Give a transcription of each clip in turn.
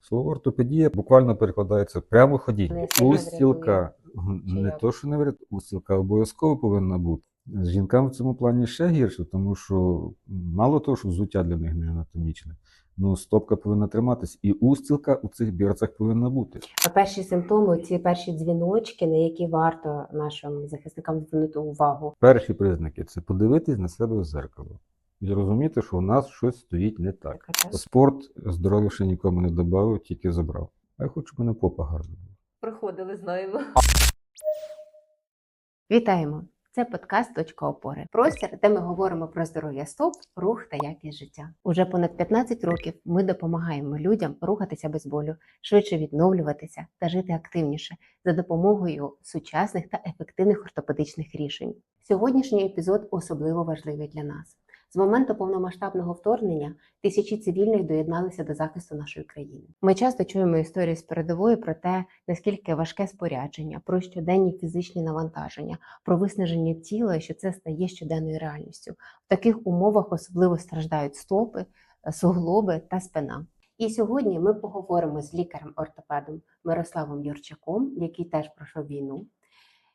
Слово ортопедія буквально перекладається прямо ходіння. Устілка не то, що не врятує, устілка обов'язково повинна бути. З жінкам в цьому плані ще гірше, тому що мало того, що взуття для них не анатомічне, ну стопка повинна триматись, і устілка у цих бірцях повинна бути. А перші симптоми, ці перші дзвіночки, на які варто нашим захисникам звернути увагу. Перші признаки це подивитись на себе в зеркало і розуміти, що у нас щось стоїть не так. Спорт здоров'я ще нікому не додав, тільки забрав. А я хочу, щоб мене попа гарна була. Проходили, знаємо. Вітаємо! Це подкаст Точка опори. Простір, де ми говоримо про здоров'я стоп, рух та якість життя. Уже понад 15 років ми допомагаємо людям рухатися без болю, швидше відновлюватися та жити активніше за допомогою сучасних та ефективних ортопедичних рішень. Сьогоднішній епізод особливо важливий для нас. З моменту повномасштабного вторгнення тисячі цивільних доєдналися до захисту нашої країни. Ми часто чуємо історії з передової про те, наскільки важке спорядження, про щоденні фізичні навантаження, про виснаження тіла, що це стає щоденною реальністю. В таких умовах особливо страждають стопи, е, суглоби та спина. І сьогодні ми поговоримо з лікарем-ортопедом Мирославом Юрчаком, який теж пройшов війну.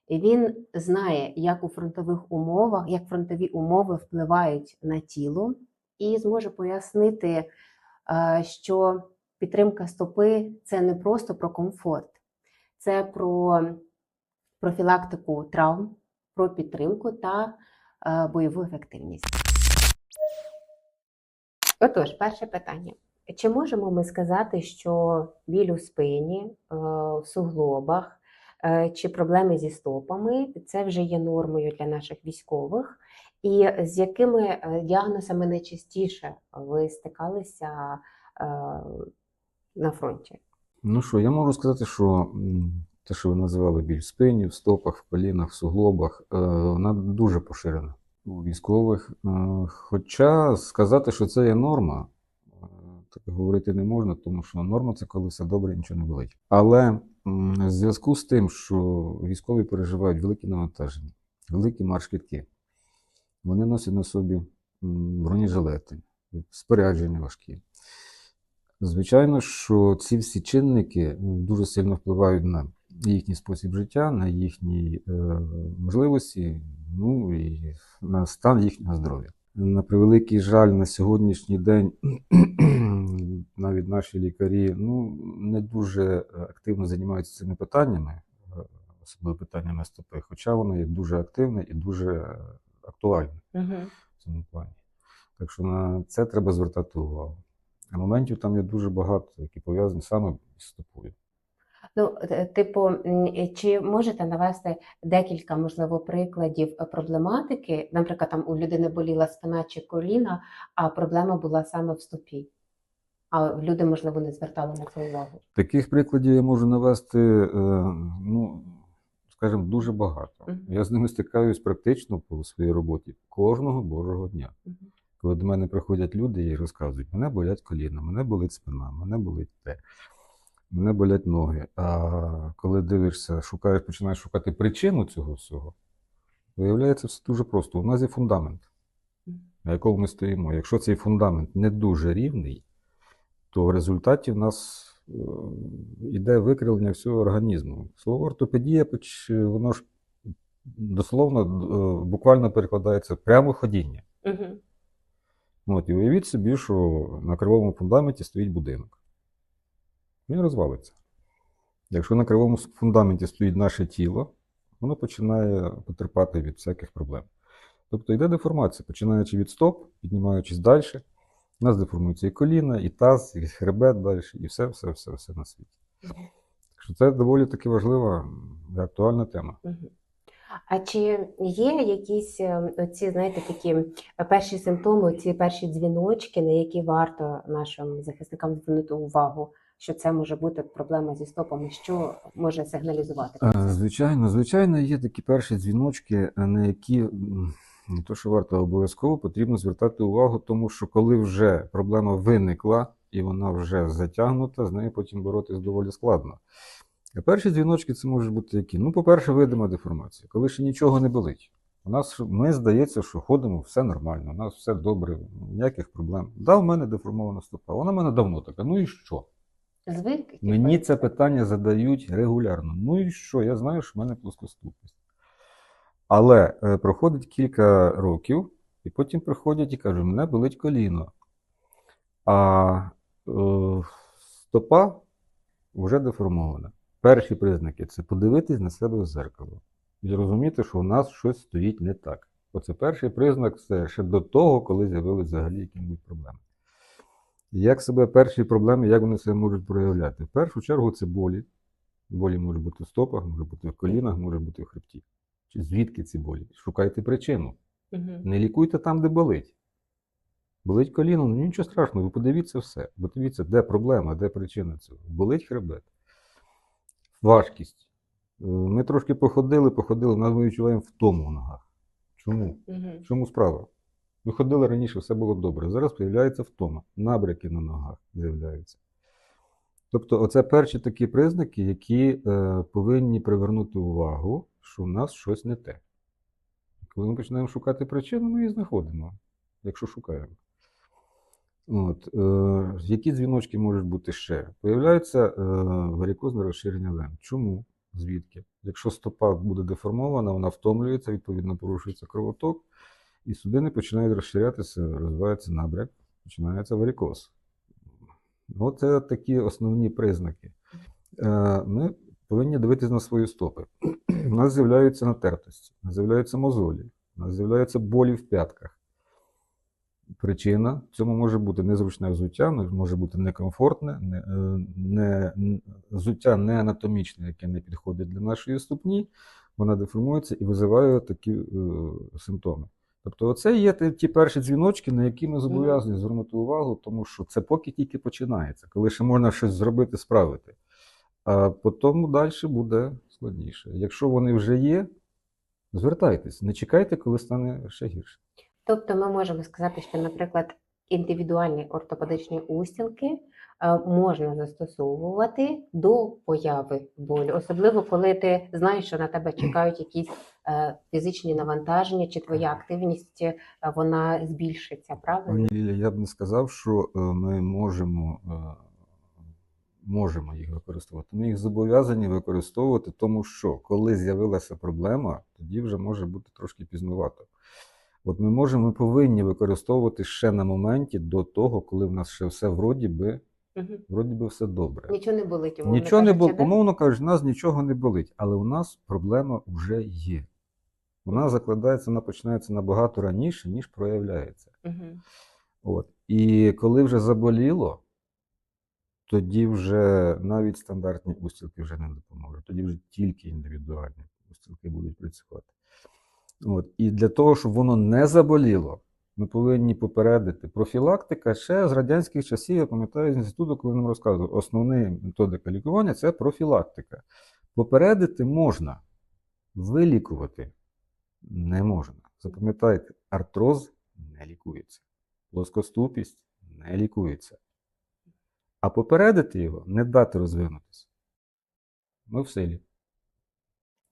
Він знає, як у фронтових умовах, як фронтові умови впливають на тіло, і зможе пояснити, е, що підтримка стопи це не просто про комфорт, це про профілактику травм, про підтримку та е, бойову ефективність. Отож, перше питання. Чи можемо ми сказати, що біль у спині, е, в суглобах чи проблеми зі стопами це вже є нормою для наших військових? І з якими е, діагнозами найчастіше ви стикалися е, на фронті? Ну що, я можу сказати, що те, що ви називали біль в спині, в стопах, в колінах, в суглобах, е, вона дуже поширена у військових. Е, Хоча сказати, що це є норма, е, так говорити не можна, тому що норма це коли все добре, нічого не болить. Але в зв'язку з тим, що військові переживають великі навантаження, великі марш-квітки, вони носять на собі бронежилети, спорядження важкі. Звичайно, що ці всі чинники дуже сильно впливають на їхній спосіб життя, на їхні е, можливості, ну і на стан їхнього здоров'я. На превеликий жаль, на сьогоднішній день навіть наші лікарі ну, не дуже активно займаються цими питаннями, е, особливо питаннями стопи, хоча воно є дуже активне і дуже актуальне Угу. в цьому плані. Так що на це треба звертати увагу. А моментів там є дуже багато, які пов'язані саме з стопою. Ну, е, типу, е, чи можете навести декілька, можливо, прикладів е, проблематики? Наприклад, там у людини боліла спина чи коліна, а проблема була саме в стопі. А люди, можливо, не звертали на це увагу. Таких прикладів я можу навести, е, ну, скажімо, дуже багато. Мгм. Я з ними стикаюсь практично по своїй роботі кожного божого дня. Мгм. Коли до мене приходять люди і розказують, мене болять коліна, мене болить спина, мене болить те, мене болять ноги. А коли дивишся, шукаєш, починаєш шукати причину цього всього, виявляється все дуже просто. У нас є фундамент, на якому ми стоїмо. Якщо цей фундамент не дуже рівний, то в результаті в нас е, йде викривлення всього організму. Слово ортопедія, воно ж дословно е, буквально перекладається прямо ходіння. Угу. От, і уявіть собі, що на кривому фундаменті стоїть будинок. Він розвалиться. Якщо на кривому фундаменті стоїть наше тіло, воно починає потерпати від всяких проблем. Тобто йде деформація, починаючи від стоп, піднімаючись далі, у нас деформується і коліна, і таз, і хребет далі, і все, все, все, все на світі. Так що це доволі таки важлива і актуальна тема. А чи є якісь е, ці, знаєте, такі е, перші симптоми, ці перші дзвіночки, на які варто нашим захисникам звернути увагу, що це може бути проблема зі стопами, що може сигналізувати? Е? Звичайно, звичайно, є такі перші дзвіночки, на які то, що варто обов'язково потрібно звертати увагу, тому що коли вже проблема виникла і вона вже затягнута, з нею потім боротись доволі складно. А перші дзвіночки це можуть бути які? Ну, по-перше, видима деформація, коли ще нічого не болить. У нас ми здається, що ходимо, все нормально, у нас все добре, ніяких проблем. Да, в мене деформована стопа. Вона в мене давно така. Ну і що? Звик? типу, Мені це питання задають регулярно. Ну і що? Я знаю, що в мене плоскоступність. Але е, проходить кілька років, і потім приходять і кажуть, мене болить коліно. А е, стопа вже деформована. Перші признаки це подивитись на себе в зеркало і зрозуміти, що у нас щось стоїть не так. Оце перший признак це ще до того, коли з'явилися взагалі якісь проблеми. Як себе перші проблеми, як вони себе можуть проявляти? В першу чергу це болі. Болі можуть бути в стопах, може бути в колінах, може бути в хребті. Звідки ці болі? Шукайте причину. Мгм. Не лікуйте там, де болить. Болить коліно, ну нічого страшного, ви подивіться все. Подивіться, де проблема, де причина цього. Болить хребет. Важкість. Е, Ми трошки походили, походили, нас ми відчуваємо втому в ногах. Чому? В чому справа? Ми ходили раніше, все було добре. Зараз з'являється втома, набряки на ногах з'являються. Тобто, оце перші такі признаки, які е, повинні привернути увагу, що в нас щось не те. Коли ми починаємо шукати причину, ми її знаходимо, якщо шукаємо. От, е, які дзвіночки можуть бути ще? Появляється е, варикозне розширення вен. Чому? Звідки? Якщо стопа буде деформована, вона втомлюється, відповідно порушується кровоток, і судини починають розширятися, розвивається набряк, починається варикоз. Оце такі основні признаки. Е, Ми повинні дивитися на свої стопи. У нас з'являються натертості, у нас з'являються мозолі, у нас з'являються болі в п'ятках. Причина в цьому може бути незручне взуття, може бути некомфортне, не, е, не, взуття не анатомічне, яке не підходить для нашої ступні, вона деформується і визиває такі е, симптоми. Тобто, оце є ті- перші дзвіночки, на які ми зобов'язані звернути увагу, тому що це поки тільки починається, коли ще можна щось зробити, справити. А потім далі буде складніше. Якщо вони вже є, звертайтесь, не чекайте, коли стане ще гірше. Тобто ми можемо сказати, що, наприклад, індивідуальні ортопедичні устілки е, можна застосовувати до появи болю, особливо коли ти знаєш, що на тебе чекають якісь фізичні навантаження, чи твоя активність е, вона збільшиться, правильно? Лілія, я б не сказав, що е, ми можемо, е, можемо їх використовувати. Ми їх зобов'язані використовувати, тому що коли з'явилася проблема, тоді вже може бути трошки пізнувато. От ми можемо, ми повинні використовувати ще на моменті до того, коли в нас ще все вроді би, Мгм. вроді би все добре. Нічого не болить. умовно Нічого не кажучи, да? умовно кажуть, нас нічого не болить, але у нас проблема вже є. Вона закладається, вона починається набагато раніше, ніж проявляється. Мгм. От. І коли вже заболіло, тоді вже навіть стандартні устілки вже не допоможуть. Тоді вже тільки індивідуальні устілки будуть працювати. От. І для того, щоб воно не заболіло, ми повинні попередити. Профілактика ще з радянських часів, я пам'ятаю з інституту, коли нам розказували, основна методика лікування це профілактика. Попередити можна, вилікувати не можна. Запам'ятайте, артроз не лікується, плоскоступість не лікується. А попередити його, не дати розвинутися. Ми в силі.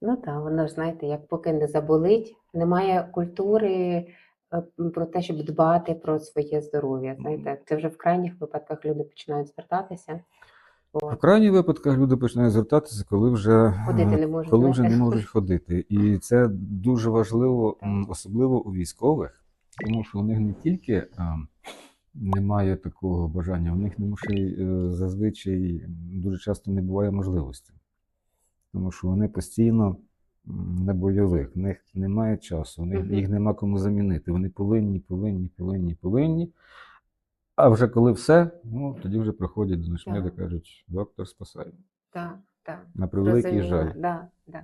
Ну так, воно ж знаєте, як поки не заболить, немає культури е, про те, щоб дбати про своє здоров'я. Знаєте, це вже в крайніх випадках люди починають звертатися. В крайніх випадках люди починають звертатися, коли вже, Ходити не можуть, коли вже не можуть ходити. І це дуже важливо, особливо у військових, тому що у них не тільки е, немає такого бажання, у них не е, зазвичай дуже часто не буває можливості. Тому що вони постійно на бойових, в них немає часу, у них, їх нема кому замінити. Вони повинні, повинні, повинні, повинні. А вже коли все, ну тоді вже приходять до Так. кажуть, доктор спасає. Так, так. На превеликий жаль. Да, да.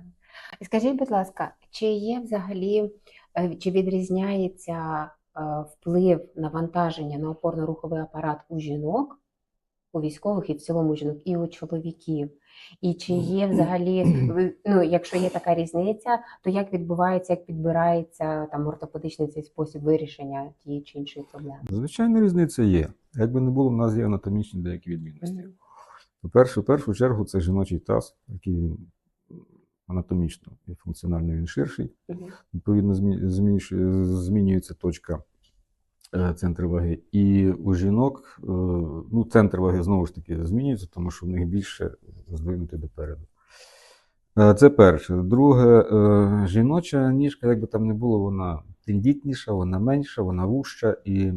І Скажіть, будь ласка, чи є взагалі, е, чи відрізняється е, вплив навантаження на опорно-руховий апарат у жінок, у військових і в цілому жінок, і у чоловіків? І чи є взагалі, ну, якщо є така різниця, то як відбувається, як підбирається там ортопедичний цей спосіб вирішення тієї чи іншої проблеми? Звичайно, різниця є. Якби не було, в нас є анатомічні деякі відмінності. По-перше, в першу чергу, це жіночий таз, який він анатомічно і функціонально він ширший. Відповідно, змінюється точка центр ваги. І у жінок е, ну, центр ваги знову ж таки змінюється, тому що в них більше здвинути допереду. Е, Це перше. Друге, е, жіноча ніжка, як би там не було, вона тендітніша, вона менша, вона вужча. І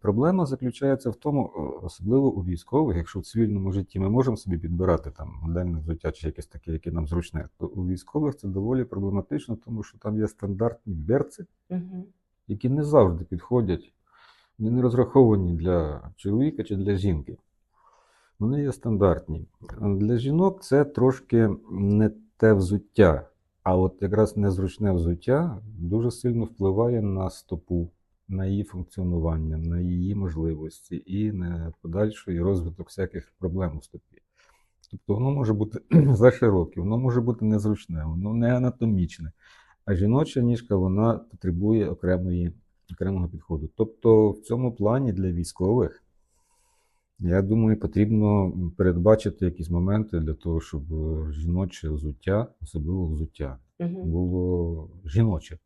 проблема заключається в тому, е, особливо у військових, якщо в цивільному житті ми можемо собі підбирати там модельне взуття чи якесь таке, яке нам зручне, то у військових це доволі проблематично, тому що там є стандартні берці, Мгм. Які не завжди підходять, вони не розраховані для чоловіка чи для жінки. Вони є стандартні. Для жінок це трошки не те взуття, а от якраз незручне взуття дуже сильно впливає на стопу, на її функціонування, на її можливості і на подальший розвиток всяких проблем у стопі. Тобто воно може бути зашироке, воно може бути незручне, воно не анатомічне. А жіноча ніжка вона потребує окремої, окремого підходу. Тобто, в цьому плані для військових, я думаю, потрібно передбачити якісь моменти для того, щоб жіноче взуття, особливо взуття, було жіноче,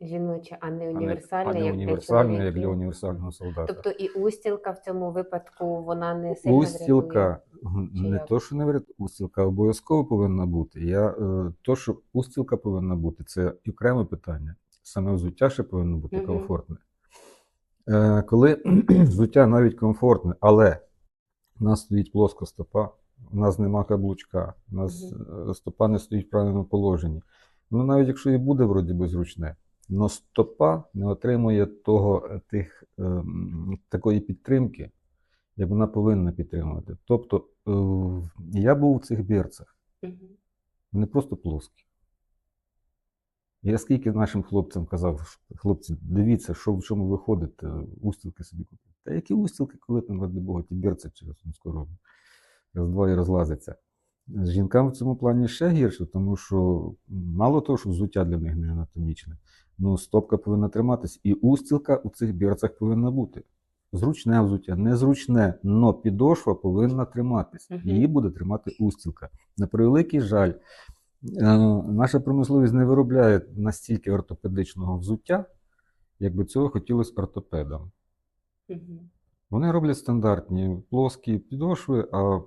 Жіноче, а не а не, універсальне, а не як для універсальне, як для універсального солдата. Тобто і устілка в цьому випадку вона не сильно Устілка Чи не як? то, що не вряд, устілка обов'язково повинна бути. Я, е, то, що устілка повинна бути, це окреме питання. Саме взуття ще повинно бути Мгм. комфортне. Е, коли взуття навіть комфортне, але в нас стоїть плоска стопа, у нас нема каблучка, у нас е, стопа не стоїть в правильному положенні. Ну, навіть якщо і буде вроді би зручне, але стопа не отримує того, е, тих, е, такої підтримки, як вона повинна підтримувати. Тобто е, я був у цих бірцях, вони просто плоскі. Я скільки нашим хлопцям казав, хлопці, дивіться, що в чому ви ходите, устілки собі купити. Та які устілки, коли там, ради Бога, ті бірці через скоро раз-два і розлазиться. З жінкам в цьому плані ще гірше, тому що мало того, що взуття для них не анатомічне, ну стопка повинна триматись, і устілка у цих бірцях повинна бути. Зручне взуття, незручне, но підошва повинна триматись. Її буде тримати устілка. На превеликий жаль, е, наша промисловість не виробляє настільки ортопедичного взуття, як би цього хотілося ортопедам. Вони роблять стандартні плоскі підошви, а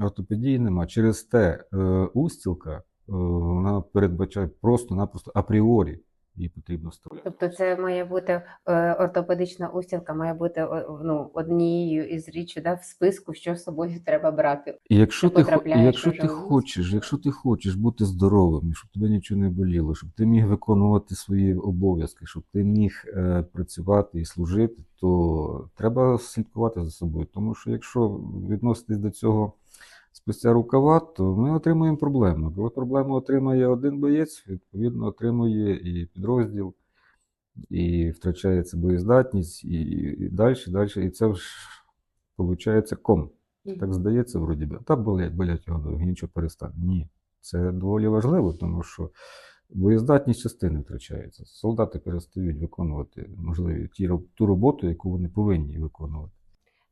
ортопедії нема. Через те е, устілка е, вона передбачає просто-напросто апріорі її потрібно вставляти. Тобто це має бути е, ортопедична устілка, має бути ну, однією із річчю да, в списку, що з собою треба брати. І якщо Ти ти, якщо ти хочеш, якщо ти хочеш бути здоровим, щоб тебе нічого не боліло, щоб ти міг виконувати свої обов'язки, щоб ти міг е, працювати і служити, то треба слідкувати за собою. Тому що якщо відноситись до цього спустя рукава, то ми отримуємо проблему. Коли проблему отримає один боєць, відповідно отримує і підрозділ, і втрачається боєздатність, і, і далі, далі. І це ж виходить ком. Так здається, вроді би, та болять, болять його ноги, нічого перестане. Ні. Це доволі важливо, тому що боєздатність частини втрачається. Солдати перестають виконувати можливі ті, ту роботу, яку вони повинні виконувати.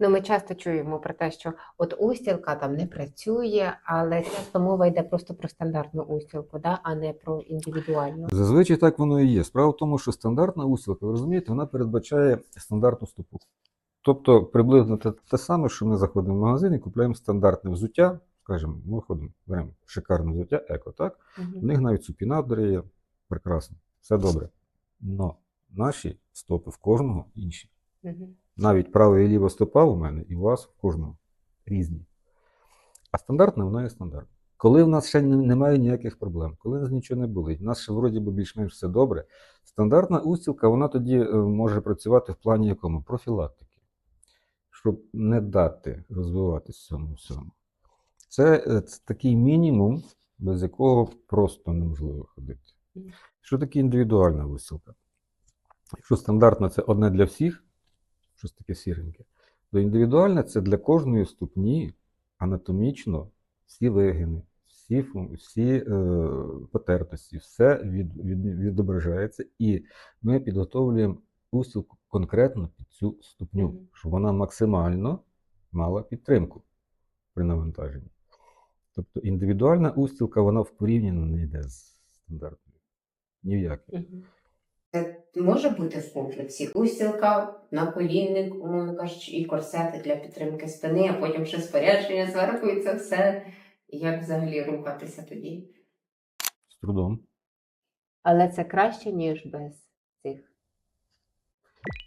Ну, ми часто чуємо про те, що от устілка там не працює, але часто мова йде просто про стандартну устілку, да, а не про індивідуальну. Зазвичай так воно і є. Справа в тому, що стандартна устілка, ви розумієте, вона передбачає стандартну стопу. Тобто приблизно те, те саме, що ми заходимо в магазин і купуємо стандартне взуття. Скажімо, ми ходимо, беремо шикарне взуття, еко, так? У них навіть супінадери є. Прекрасно, все добре. Но наші стопи в кожного інші. Мгм. Навіть права і ліва стопа у мене і у вас в кожного різні. А стандартна вона є стандартна. Коли в нас ще немає ніяких проблем, коли в нас нічого не болить, в нас ще вроді би більш-менш все добре, стандартна устілка вона тоді е, може працювати в плані якому? Профілактики, щоб не дати розвиватися цьому всьому. Це, це такий мінімум, без якого просто неможливо ходити. Що таке індивідуальна висілка? Якщо стандартна це одне для всіх, щось таке сіреньке, то індивідуальне це для кожної ступні анатомічно всі вигини, всі, всі е, потертості, все від, від, відображається, і ми підготовлюємо устілку конкретно під цю ступню, щоб вона максимально мала підтримку при навантаженні. Тобто індивідуальна устілка, вона в порівнянні не йде з стандартною. Ні в. Це може бути в комплексі. Устілка, наколінник, умовно кажучи, і корсети для підтримки спини, а потім ще спорядження зверху, і це все. Як взагалі рухатися тоді? З трудом. Але це краще, ніж без цих.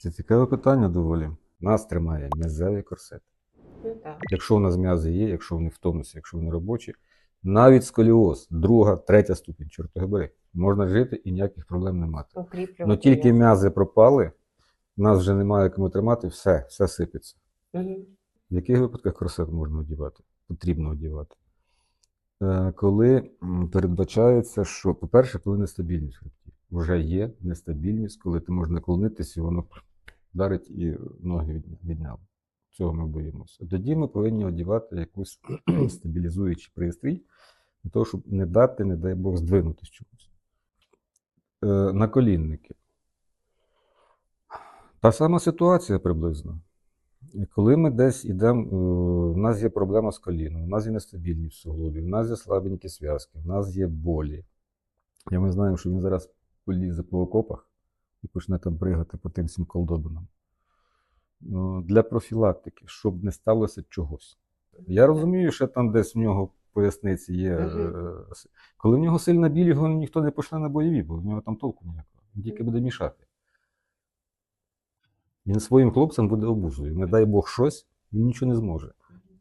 Це цікаве питання доволі. Нас тримає м'язевий корсет. Ну так. Якщо у нас м'язи є, якщо вони в тонусі, якщо вони робочі, навіть сколіоз, друга, третя ступінь, чорт бери. Можна жити і ніяких проблем не мати. Ну тільки м'язи. пропали, нас вже немає кому тримати, все, все сипеться. Мгм. В яких випадках корсет можна одягати? Потрібно одягати. Е, Коли передбачається, що, по-перше, коли нестабільність хребті. Вже є нестабільність, коли ти можеш наклонитися, і воно вдарить і ноги відняло. Цього ми боїмося. Тоді ми повинні одягати якусь стабілізуючий пристрій, для того, щоб не дати, не дай Бог, здвинутися чомусь. Е, Наколінники. Та сама ситуація приблизно. Коли ми десь йдемо, е, в нас є проблема з коліном, у нас є нестабільність в суглобі, в нас є слабенькі зв'язки, в нас є болі. І ми знаємо, що він зараз полізе по окопах і почне там пригати по тим всім колдобинам. Ну, Для профілактики, щоб не сталося чогось. Я розумію, що там десь в нього поясниці є. с- Коли в нього сильна біль, його ніхто не пошле на бойові, бо в нього там толку ніякого. Він тільки буде мішати. Він своїм хлопцям буде обузою. Не дай Бог щось, він нічого не зможе.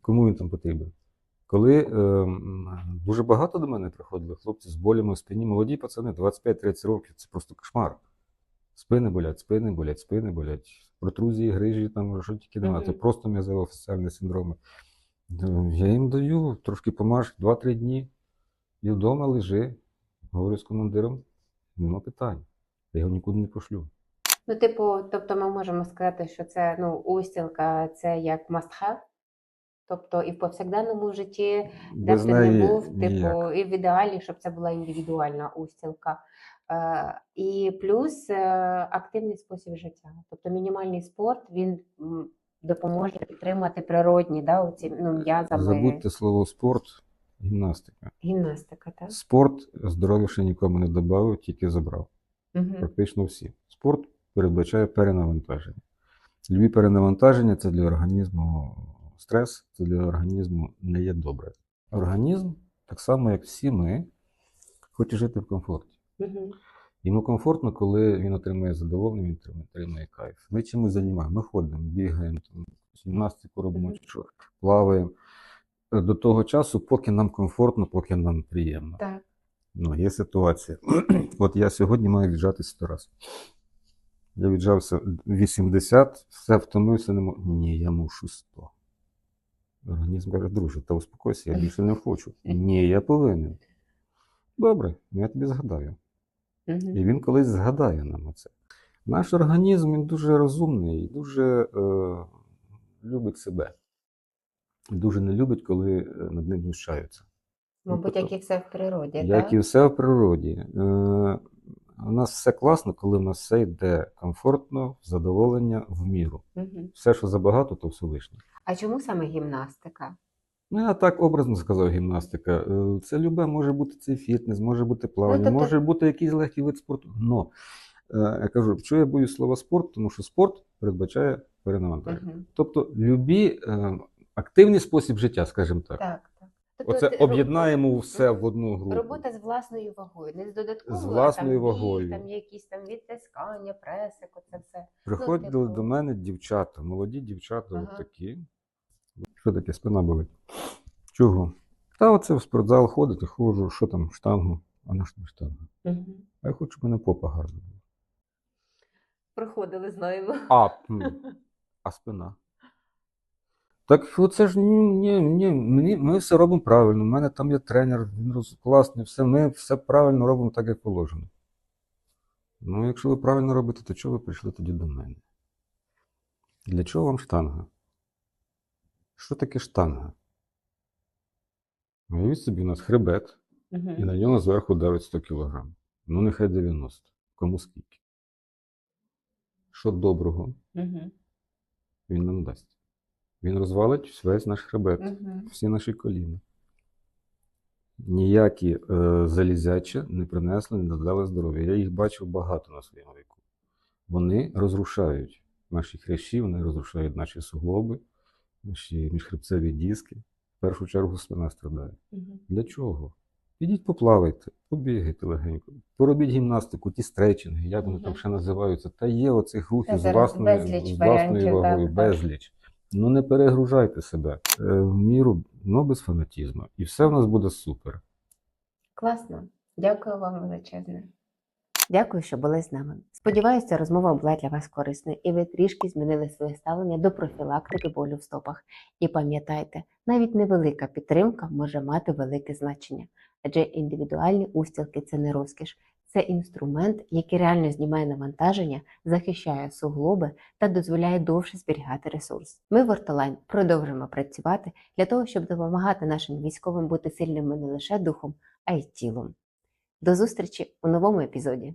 Кому він там потрібен? Коли е, дуже багато до мене приходили хлопці з болями в спині, молоді пацани, 25-30 років, це просто кошмар. Спини болять, спини болять, спини болять, протрузії, грижі, там що тільки немає. Це просто м'язово-фасціальні синдроми. Ну, Я їм даю, трошки помаж, 2-3 дні, і вдома лежи. Говорю з командиром, нема питань. Я його нікуди не пошлю. Ну, типу, тобто ми можемо сказати, що це ну, устілка, це як must have. Тобто і в повсякденному житті, де б ти не був, типу, ніяк. і в ідеалі, щоб це була індивідуальна устілка. Е, і плюс е, активний спосіб життя. Тобто мінімальний спорт він допоможе підтримати природні да, оці, ну, м'язами. Забудьте слово спорт, гімнастика. Гімнастика, так? Спорт здоров'я ще нікому не додав, тільки забрав. Угу. Практично всі. Спорт передбачає перенавантаження. Любі перенавантаження це для організму стрес, це для організму не є добре. Організм, так само як всі ми, хоче жити в комфорті. Угу. Йому комфортно, коли він отримує задоволення, він отримує, отримує кайф. Ми чимось займаємо. Ми ходимо, бігаємо, там, гімнастику робимо, що, плаваємо. Е, До того часу, поки нам комфортно, поки нам приємно. Так. Ну, є ситуація. От я сьогодні маю віджатися 100 раз. Я віджався 80, все втомився, не можу. Ні, я мушу 100. Організм каже, друже, та успокойся, я більше не хочу. Ні, я повинен. Добре, ну я тобі згадаю. Угу. І він колись згадає нам оце. Наш організм він дуже розумний і дуже е, любить себе. Дуже не любить, коли е, над ним знущаються. Мабуть, тобто, як і все в природі, Як так? і все в природі. Е, у нас все класно, коли в нас все йде комфортно, задоволення в міру. Угу. Все, що забагато, то все лишнє. А чому саме гімнастика? Ну, я так образно сказав гімнастика. Е, Це любе може бути це фітнес, може бути плавання, тобто- може бути якийсь легкий вид спорту. Но е, я кажу, що я боюсь слова спорт, тому що спорт передбачає перенавантаження. Угу. Тобто, любі е, активний спосіб життя, скажімо так. Так. Тобто Оце об'єднаємо все в одну групу. Робота з власною вагою, не з додатковою, З а власною там, вагою. там якісь там відтискання, пресик, оце все. Приходили типу. до мене дівчата, молоді дівчата, Ага. такі. Що таке, спина болить? Чого? Та оце в спортзал ходити, ходжу, що там, штангу, а на що тобі штанга? Угу. А я хочу, щоб мене попа гарна була. Проходили, знаємо. А, а спина. Так оце ж ні, ні, ні, ми все робимо правильно. У мене там є тренер, він роз, класний, все, ми все правильно робимо так, як положено. Ну, якщо ви правильно робите, то чого ви прийшли тоді до мене? Для чого вам штанга? Що таке штанга? Уявіть собі, у нас хребет, Угу. і на нього зверху давить 100 кг. Ну, нехай 90. Кому скільки? Що доброго Угу. він нам дасть? Він розвалить весь наш хребет, Угу. всі наші коліна. ніякі е, залізяча не принесли, не додали здоров'я. Я їх бачив багато на своєму віку. Вони розрушають наші хрящі, вони розрушають наші суглоби, наші міжхребцеві диски. В першу чергу спина страдає. Для чого? Підіть поплавайте, побігайте легенько, поробіть гімнастику, ті стретчинги, як вони там ще називаються. Та є оцих рухів з власною, безліч з власною вагою, так, так. безліч. Ну не перегружайте себе е, в міру, ну без фанатізму. І все в нас буде супер. Класно. Дякую вам величезне. Дякую, що були з нами. Сподіваюся, розмова була для вас корисною, і ви трішки змінили своє ставлення до профілактики болю в стопах. І пам'ятайте, навіть невелика підтримка може мати велике значення, адже індивідуальні устілки це не розкіш, це інструмент, який реально знімає навантаження, захищає суглоби та дозволяє довше зберігати ресурс. Ми в Ортолайн продовжуємо працювати для того, щоб допомагати нашим військовим бути сильними не лише духом, а й тілом. До зустрічі у новому епізоді.